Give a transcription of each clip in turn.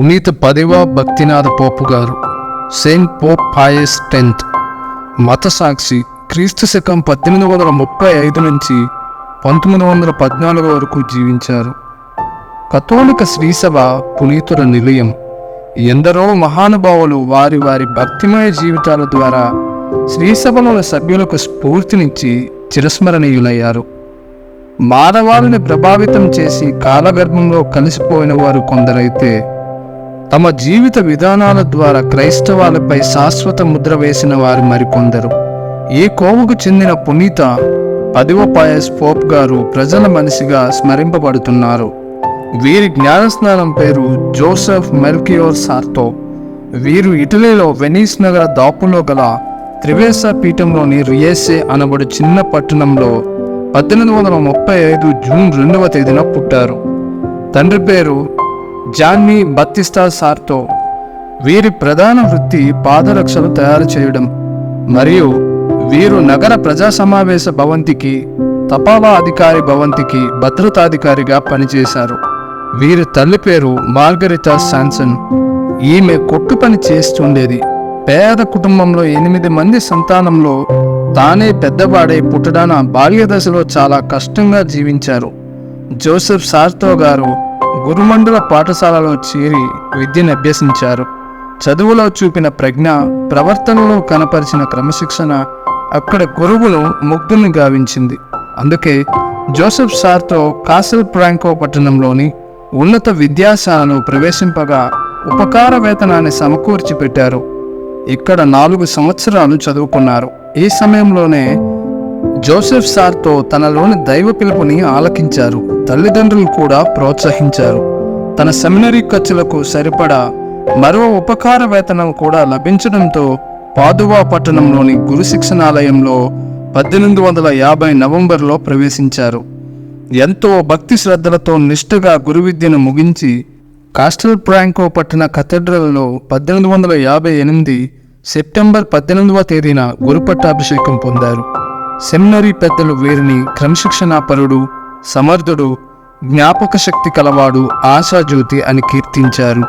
పునీత పదివ భక్తినాథ పోపు గారు Saint Pope pious tenth మత సాక్షి క్రీస్తు శకం పద్దెనిమిది వందల ముప్పై ఐదు నుంచి పంతొమ్మిది వందల పద్నాలుగు వరకు జీవించారు. కథోలిక శ్రీసభ పునీతుల నిలయం. ఎందరో మహానుభావులు వారి వారి భక్తిమయ జీవితాల ద్వారా శ్రీసభలోని సభ్యులకు స్ఫూర్తినిచ్చి చిరస్మరణీయులయ్యారు. మానవాళిని ప్రభావితం చేసి కాలగర్భంలో కలిసిపోయిన వారు కొందరైతే తమ జీవిత విధానాల ద్వారా క్రైస్తవాలపై శాశ్వత ముద్ర వేసిన వారు మరికొందరు. ఈ కోవకు చెందిన పునీత పదివ పాయస్ పోప్ గారు ప్రజల మనిషిగా స్మరింపబడుతున్నారు. వీరి జ్ఞానస్నానం పేరు జోసెఫ్ మెల్కియోర్ సార్తో. వీరు ఇటలీలో వెనీస్ నగర దాపులో గల త్రివేస పీఠంలోని రియేసే అనబడు చిన్న పట్టణంలో పద్దెనిమిది వందల ముప్పై ఐదు జూన్ రెండవ తేదీన పుట్టారు. తండ్రి పేరు జాన్వి బత్తిస్తా సార్తో వీరి ప్రధాన వృత్తి పాదరక్షలు తయారు చేయడం మరియు వీరు నగర ప్రజా సమావేశ భవంతికి తపాలా అధికారి భవంతికి భద్రతాధికారిగా పనిచేశారు. వీరి తల్లి పేరు మార్గరితా శాన్సన్. ఈమె కొట్టు పని చేస్తుండేది. పేద కుటుంబంలో ఎనిమిది మంది సంతానంలో తానే పెద్దవాడై పుట్టడాన బాల్య దశలో చాలా కష్టంగా జీవించారు. జోసెఫ్ సార్తో గారు గురుమండల పాఠశాలలో చేరి విద్యను అభ్యసించారు. చదువులో చూపిన ప్రజ్ఞ ప్రవర్తనలో కనపరిచిన క్రమశిక్షణ అక్కడ గురువులు ముగ్ధుల్ని గావించింది. అందుకే జోసెఫ్ సార్తో కాసల్ ప్రాంకో పట్టణంలోని ఉన్నత విద్యాశాలను ప్రవేశింపగా ఉపకార వేతనాన్ని సమకూర్చి పెట్టారు. ఇక్కడ నాలుగు సంవత్సరాలు చదువుకున్నారు. ఈ సమయంలోనే జోసెఫ్ సార్తో తనలోని దైవ పిలుపుని ఆలకించారు. తల్లిదండ్రులు కూడా ప్రోత్సహించారు. తన సెమినరీ ఖర్చులకు సరిపడా మరో ఉపకార వేతనం కూడా లభించడంతో పాదువా పట్టణంలోని గురు శిక్షణాలయంలో పద్దెనిమిది వందల యాభై నవంబర్లో ప్రవేశించారు. ఎంతో భక్తి శ్రద్ధలతో నిష్ఠగా గురు విద్యను ముగించి కాస్టల్ ప్రాంకో పట్టణ కథెడ్రల్లో పద్దెనిమిది వందల యాభై ఎనిమిది సెప్టెంబర్ పద్దెనిమిదవ తేదీన గురుపట్టాభిషేకం పొందారు. సెమినరీ పెద్దలు వీరిని క్రమశిక్షణాపరుడు సమర్థుడు జ్ఞాపక శక్తి కలవాడు ఆశాజ్యోతి అని కీర్తించారు.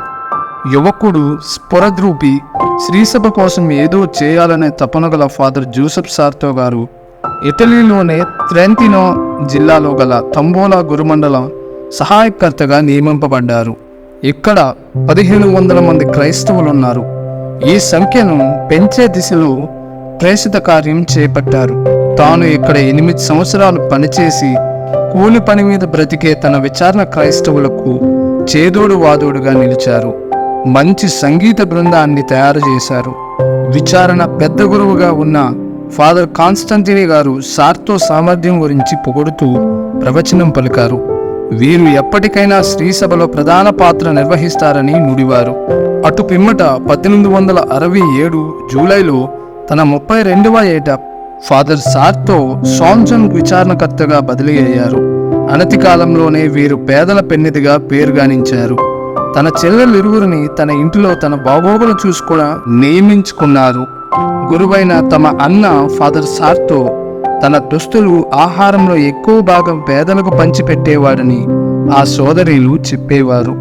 యువకుడు స్ఫురద్రూపి శ్రీసభ కోసం ఏదో చేయాలనే తపన గల ఫాదర్ జోసెఫ్ సార్తో గారు ఇటలీలోనే త్రెంతినో జిల్లాలో గల తంబోలా గురుమండలం సహాయకర్తగా నియమింపబడ్డారు. ఇక్కడ పదిహేను వందల మంది క్రైస్తవులు ఉన్నారు ఈ సంఖ్యను పెంచే దిశలో ప్రేషిత కార్యం చేపట్టారు. తాను ఇక్కడ ఎనిమిది సంవత్సరాలు పనిచేసి కూలి పని మీద బ్రతికే తన విచారణ క్రైస్తవులకు చేదోడు వాదోడుగా నిలిచారు. మంచి సంగీత బృందాన్ని తయారు చేశారు. విచారణ పెద్ద గురువుగా ఉన్న ఫాదర్ కాన్స్టంటిని గారు సార్తో సామర్థ్యం గురించి పొగుడుతూ ప్రవచనం పలికారు. వీరు ఎప్పటికైనా శ్రీసభలో ప్రధాన పాత్ర నిర్వహిస్తారని నుడివారు. అటు పిమ్మట పద్దెనిమిది వందల అరవై ఏడు జూలైలో తన ముప్పై రెండవ ఏట ఫాదర్ సార్తో సాంజన్ విచారణకర్తగా బదిలీ అయ్యారు. అనతి కాలంలోనే వీరు పేదల పెన్నిదిగా పేరుగానించారు తన చెల్లెలిరువురిని తన ఇంటిలో తన బాగోగులు చూసుకోవడం నియమించుకున్నారు. గురువైన తమ అన్న ఫాదర్ సార్తో తన దుస్తులు ఆహారంలో ఎక్కువ భాగం పేదలకు పంచిపెట్టేవాడని ఆ సోదరీలు చెప్పేవారు.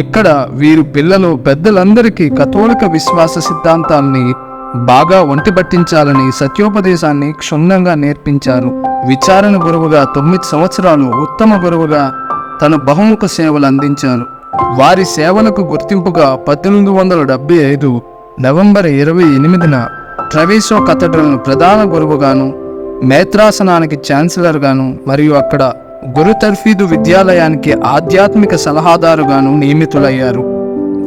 ఇక్కడ వీరు పిల్లలు పెద్దలందరికీ కథోలిక విశ్వాస సిద్ధాంతాల్ని బాగా ఒంటి పట్టించాలని సత్యోపదేశాన్ని క్షుణ్ణంగా నేర్పించారు. విచారణ గురువుగా తొమ్మిది సంవత్సరాలు ఉత్తమ గురువుగా తన బహుముఖ సేవలు అందించారు. వారి సేవలకు గుర్తింపుగా పద్దెనిమిది వందల డెబ్బై ఐదు నవంబర్ ఇరవై ఎనిమిదిన ట్రవేసో కథడ్రల్ను ప్రధాన గురువుగాను మేత్రాసనానికి ఛాన్సలర్గాను మరియు అక్కడ గురు తర్ఫీదు విద్యాలయానికి ఆధ్యాత్మిక సలహాదారుగాను నియమితులయ్యారు.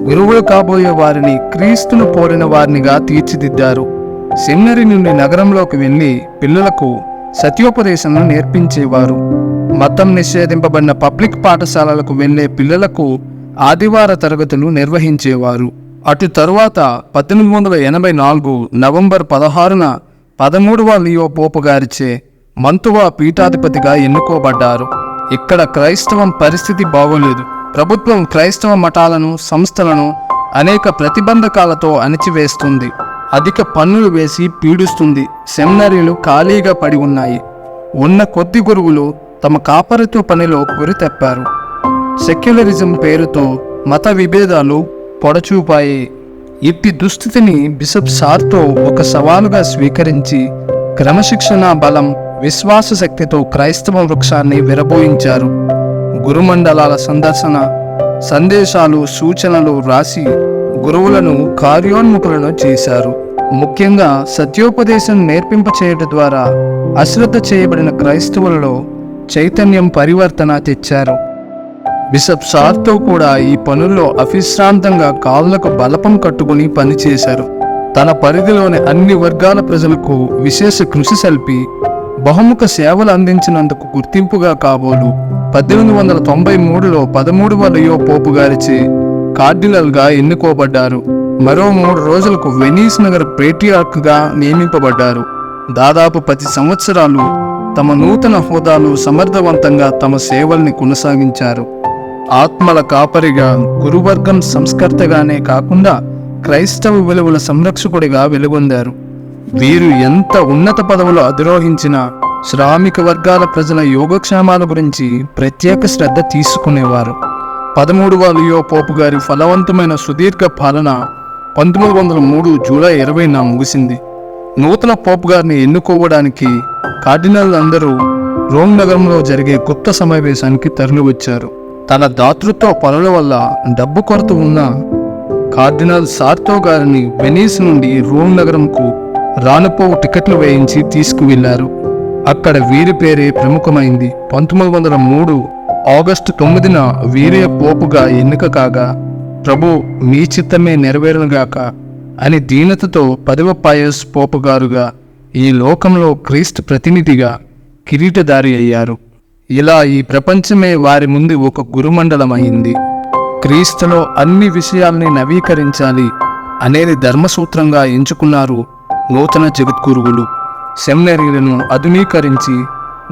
గురువులు కాబోయే వారిని క్రీస్తును పోలిన వారినిగా తీర్చిదిద్దారు. సెమినరీ నుండి నగరంలోకి వెళ్ళి పిల్లలకు సత్యోపదేశం నేర్పించేవారు. మతం నిషేధింపబడిన పబ్లిక్ పాఠశాలలకు వెళ్ళే పిల్లలకు ఆదివార తరగతులు నిర్వహించేవారు. అటు తరువాత పద్దెనిమిది వందల ఎనభై నాలుగు నవంబర్ పదహారున పదమూడవ లియో పోపు గారిచే మంతువా పీఠాధిపతిగా ఎన్నుకోబడ్డారు. ఇక్కడ క్రైస్తవం పరిస్థితి బాగోలేదు. ప్రభుత్వం క్రైస్తవ మఠాలను సంస్థలను అనేక ప్రతిబంధకాలతో అణిచివేస్తుంది. అధిక పన్నులు వేసి పీడిస్తుంది. సెమినరీలు ఖాళీగా పడి ఉన్నాయి. ఉన్న కొద్ది గురువులు తమ కాపరితో పనిలో గురి తెప్పారు. సెక్యులరిజం పేరుతో మత విభేదాలు పొడచూపాయి. ఇట్టి దుస్థితిని బిషప్ సార్తో ఒక సవాలుగా స్వీకరించి క్రమశిక్షణ బలం విశ్వాస శక్తితో క్రైస్తవ వృక్షాన్ని విరబోయించారు. గురుమండలాల సందర్శన సందేశాలు సూచనలు రాసి గురువులను కార్యోన్ముఖులను చేశారు. ముఖ్యంగా సత్యోపదేశం నేర్పింపచేయట ద్వారా అశ్రద్ధ చేయబడిన క్రైస్తవులలో చైతన్యం పరివర్తన తెచ్చారు. బిషప్ సార్తో కూడా ఈ పనుల్లో అవిశ్రాంతంగా కాళ్ళకు బలపం కట్టుకుని పనిచేశారు. తన పరిధిలోని అన్ని వర్గాల ప్రజలకు విశేష కృషి సల్పి బహుముఖ సేవలు అందించినందుకు గుర్తింపుగా కాబోలు పద్దెనిమిది వందల తొంభై మూడులో పదమూడు వలయో పోపు గారిచే కార్డినల్గా ఎన్నుకోబడ్డారు. మరో మూడు రోజులకు వెనీస్ నగర పేట్రియార్క్గా నియమింపబడ్డారు. దాదాపు పది సంవత్సరాలు తమ నూతన హోదాలు సమర్థవంతంగా తమ సేవల్ని కొనసాగించారు. ఆత్మల కాపరిగా గురువర్గం సంస్కర్తగానే కాకుండా క్రైస్తవ విలువల సంరక్షకుడిగా వెలుగొందారు. వీరు ఎంత ఉన్నత పదవులు అధిరోహించినా శ్రామిక వర్గాల ప్రజల యోగక్షేమాల గురించి ప్రత్యేక శ్రద్ధ తీసుకునేవారు. పదమూడవ లియో పోపు గారి ఫలవంతమైన సుదీర్ఘ పాలన పంతొమ్మిది వందల మూడు జూలై ఇరవైన ముగిసింది. నూతన పోపు గారిని ఎన్నుకోవడానికి కార్డినల్ అందరూ రోమ్ నగరంలో జరిగే గుప్త సమావేశానికి తరలివచ్చారు. తన దాతృత్వ పనుల వల్ల డబ్బు కొరత ఉన్న కార్డినల్ సార్తో గారిని వెనీస్ నుండి రోమ్ నగరంకు రానుపోవు టికెట్లు వేయించి తీసుకువెళ్ళారు అక్కడ వీరి పేరే ప్రముఖమైంది. పంతొమ్మిది వందల మూడు ఆగస్టు తొమ్మిదిన వీరే పోపుగా ఎన్నిక కాగా ప్రభు మీ చిత్తమే నెరవేరునుగాక అని దీనతతో పదవ పాయస్ పోపు గారుగా ఈ లోకంలో క్రీస్తు ప్రతినిధిగా కిరీటదారి అయ్యారు. ఇలా ఈ ప్రపంచమే వారి ముందు ఒక గురుమండలం అయింది క్రీస్తులో అన్ని విషయాల్ని నవీకరించాలి అనేది ధర్మసూత్రంగా ఎంచుకున్నారు నూతన జగద్గురువులు సెమినరీలను ఆధునీకరించి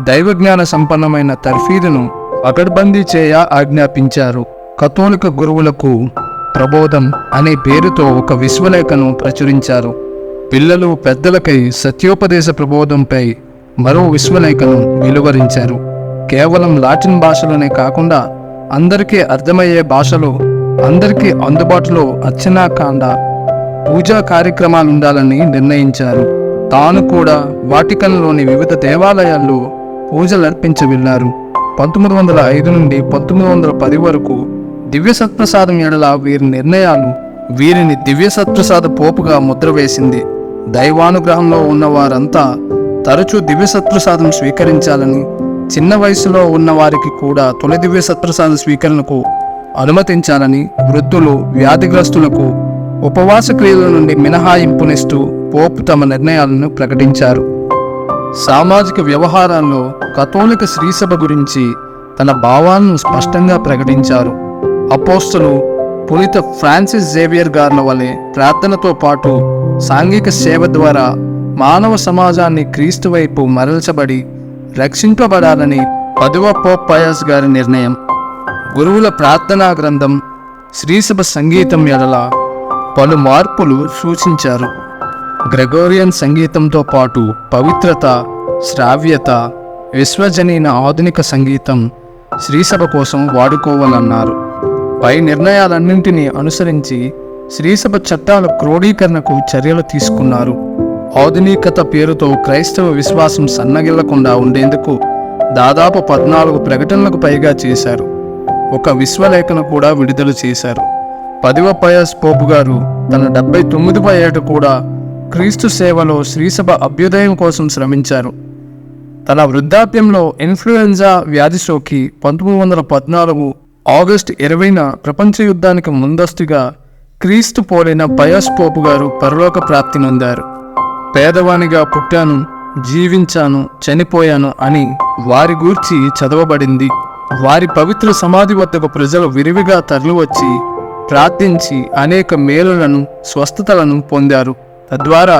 దైవజ్ఞాన సంపన్నమైన తర్ఫీదును అగడ్బందీ చేయ ఆజ్ఞాపించారు. కథోలిక గురువులకు ప్రబోధం అనే పేరుతో ఒక విశ్వలేఖను ప్రచురించారు. పిల్లలు పెద్దలకై సత్యోపదేశ ప్రబోధంపై మరో విశ్వలేఖను వెలువరించారు. కేవలం లాటిన్ భాషలోనే కాకుండా అందరికీ అర్థమయ్యే భాషలో అందరికీ అందుబాటులో అర్చనాకాండ పూజా కార్యక్రమాలు ఉండాలని నిర్ణయించారు. తాను కూడా వాటికన్లోని వివిధ దేవాలయాల్లో పూజలు అర్పించ వెళ్ళారు పంతొమ్మిది వందల ఐదు నుండి పంతొమ్మిది వందల పది వరకు దివ్య సత్ప్రసాదం ఎడల వీరి నిర్ణయాలు వీరిని దివ్య సత్ప్రసాద పోపుగా ముద్ర వేసింది. దైవానుగ్రహంలో ఉన్న వారంతా తరచూ దివ్య సత్ప్రసాదం స్వీకరించాలని చిన్న వయసులో ఉన్న వారికి కూడా తొలి దివ్య సత్ప్రసాద స్వీకరణకు అనుమతించాలని వృద్ధులు వ్యాధిగ్రస్తులకు ఉపవాస క్రియల నుండి మినహాయింపునిస్తూ పోపు తమ నిర్ణయాలను ప్రకటించారు. సామాజిక వ్యవహారాల్లో కథోలిక శ్రీసభ గురించి తన భావాలను స్పష్టంగా ప్రకటించారు. అపోస్తులు పునీత ఫ్రాన్సిస్ జేవియర్ గార్ల వలె ప్రార్థనతో పాటు సాంఘిక సేవ ద్వారా మానవ సమాజాన్ని క్రీస్తు వైపు మరల్చబడి రక్షింపబడాలని పదవ పోప్ పయాస్ గారి నిర్ణయం. గురువుల ప్రార్థనా గ్రంథం శ్రీసభ సంగీతం ఎడల పలు మార్పులు సూచించారు. గ్రెగోరియన్ సంగీతంతో పాటు పవిత్రత శ్రావ్యత విశ్వజనీన ఆధునిక సంగీతం శ్రీసభ కోసం వాడుకోవాలన్నారు. పై నిర్ణయాలన్నింటినీ అనుసరించి శ్రీసభ చట్టాల క్రోడీకరణకు చర్యలు తీసుకున్నారు. ఆధునికత పేరుతో క్రైస్తవ విశ్వాసం సన్నగిల్లకుండా ఉండేందుకు దాదాపు పద్నాలుగు ప్రకటనలకు పైగా చేశారు. ఒక విశ్వలేఖను కూడా విడుదల చేశారు. పదివ పయస్ పోపు గారు తన డెబ్బై తొమ్మిదవ ఏట కూడా క్రీస్తు సేవలో శ్రీసభ అభ్యుదయం కోసం శ్రమించారు. తన వృద్ధాప్యంలో ఇన్ఫ్లుయెంజా వ్యాధి సోకి పంతొమ్మిది వందల పద్నాలుగు ఆగస్టు ఇరవైన ప్రపంచ యుద్ధానికి ముందస్తుగా క్రీస్తు పోలిన పయస్ పోపు గారు పరలోక ప్రాప్తి నొందారు. పేదవానిగా పుట్టాను జీవించాను చనిపోయాను అని వారి గూర్చి చదవబడింది. వారి పవిత్ర సమాధి వద్దకు ప్రజలు విరివిగా తరలివచ్చి ప్రార్థించి అనేక మేలులను స్వస్థతలను పొందారు. తద్వారా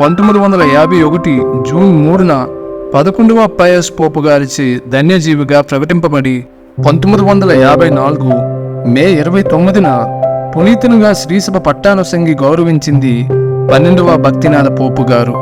పంతొమ్మిది వందల యాభై ఒకటి జూన్ మూడున పదకొండవ పయస్ పోపు గారిచే ధన్యజీవిగా ప్రకటింపబడి పంతొమ్మిది వందల యాభై నాలుగు మే ఇరవై తొమ్మిదిన పునీతునిగా శ్రీసభ పట్టాను సంగి గౌరవించింది పన్నెండవ భక్తినాథ పోపు గారు.